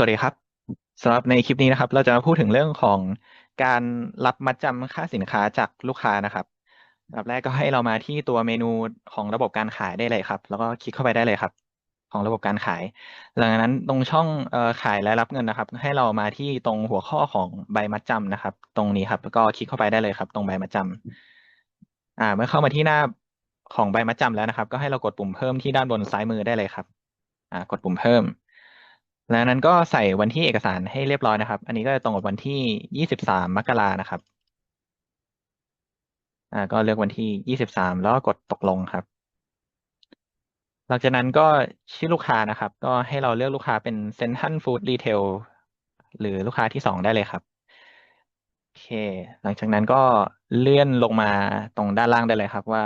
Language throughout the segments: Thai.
วัสดีครับสำหรับในคลิปนี้นะครับ เราจะมาพูดถึงเรื่องของการรับมัดจำค่าสินค้าจากลูกค้านะครับอันดับแรกก็ให้เรามาที่ตัวเมนูของระบบการขายได้เลยครับ แล้วก็คลิกเข้าไปได้เลยครับ ของระบบการขาย หลังจากนั้นตรงช่องออขายและรับเงินนะครับ ให้เรามาที่ตรงหัวข้อของใบมัดจำนะครับ ตรงนี้ครับก็คลิกเข้าไปได้เลยครับ ตรงใบมัดจำอ่า เมื่อเข้ามาที่หน้าของใบมัดจำแล้วนะครับ ก็ให้เรากดปุ่มเพิ่มที่ด้านบนซ้ายมือได้เลยครับ อ่ากดปุ่มเพิ่ม แล้วนั้นก็ใส่วันที่เอกสารให้เรียบร้อยนะครับ อันนี้ก็จะตรงกับวันที่ยี่สิบสามมกรานะครับ อ่า ก็เลือกวันที่ยี่สิบสามแล้วก็กดตกลงครับ หลังจากนั้นก็ชื่อลูกค้านะครับ ก็ให้เราเลือกลูกค้าเป็นเซนทันฟู้ดรีเทลหรือลูกค้าที่สองได้เลยครับโอเค หลังจากนั้นก็เลื่อนลงมาตรงด้านล่างได้เลยครับว่า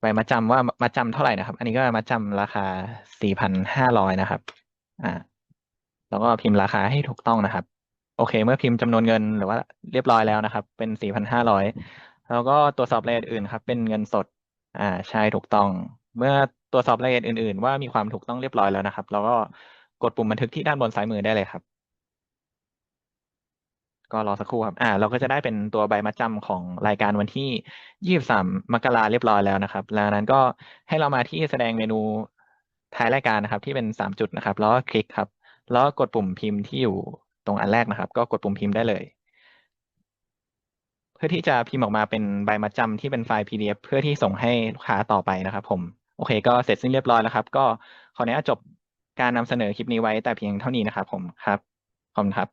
ใบมาจำว่ามาจำเท่าไหร่นะครับ อันนี้ก็มาจำราคาสี่พันห้าร้อยนะครับ อ่า แล้วก็พิมพ์ราคาให้ถูกต้องนะครับ โอเค เมื่อพิมพ์จำนวนเงินหรือว่าเรียบร้อยแล้วนะครับ เป็นสี่พันห้าร้อยแล้วก็ตรวจสอบรายละเอียดอื่นครับ เป็นเงินสด อ่าใช่ถูกต้อง เมื่อตรวจสอบรายละเอียดอื่น ๆ ว่ามีความถูกต้องเรียบร้อยแล้วนะครับ แล้วก็กดปุ่มบันทึกที่ด้านบนซ้ายมือได้เลยครับ ก็รอสักครู่ครับ อ่า เราก็จะได้เป็นตัวใบมัดจำของรายการวันที่ยี่สิบสามมกราเรียบร้อยแล้วนะครับ แล้วนั้นก็ให้เรามาที่แสดงเมนู ท้ายรายการนะครับ ที่เป็นสามจุดนะครับ แล้วก็คลิกครับ แล้วก็กดปุ่มพิมพ์ที่อยู่ตรงอันแรกนะครับ ก็กดปุ่มพิมพ์ได้เลย เพื่อที่จะพิมพ์ออกมาเป็นใบมัดจำที่เป็นไฟล์ PDF เพื่อที่ส่งให้ลูกค้าต่อไปนะครับ ผมโอเค ก็เสร็จสิ้นเรียบร้อยแล้วครับ ก็ขออนุญาตจบการนำเสนอคลิปนี้ไว้แต่เพียงเท่านี้นะครับ ผมครับขอบคุณครับ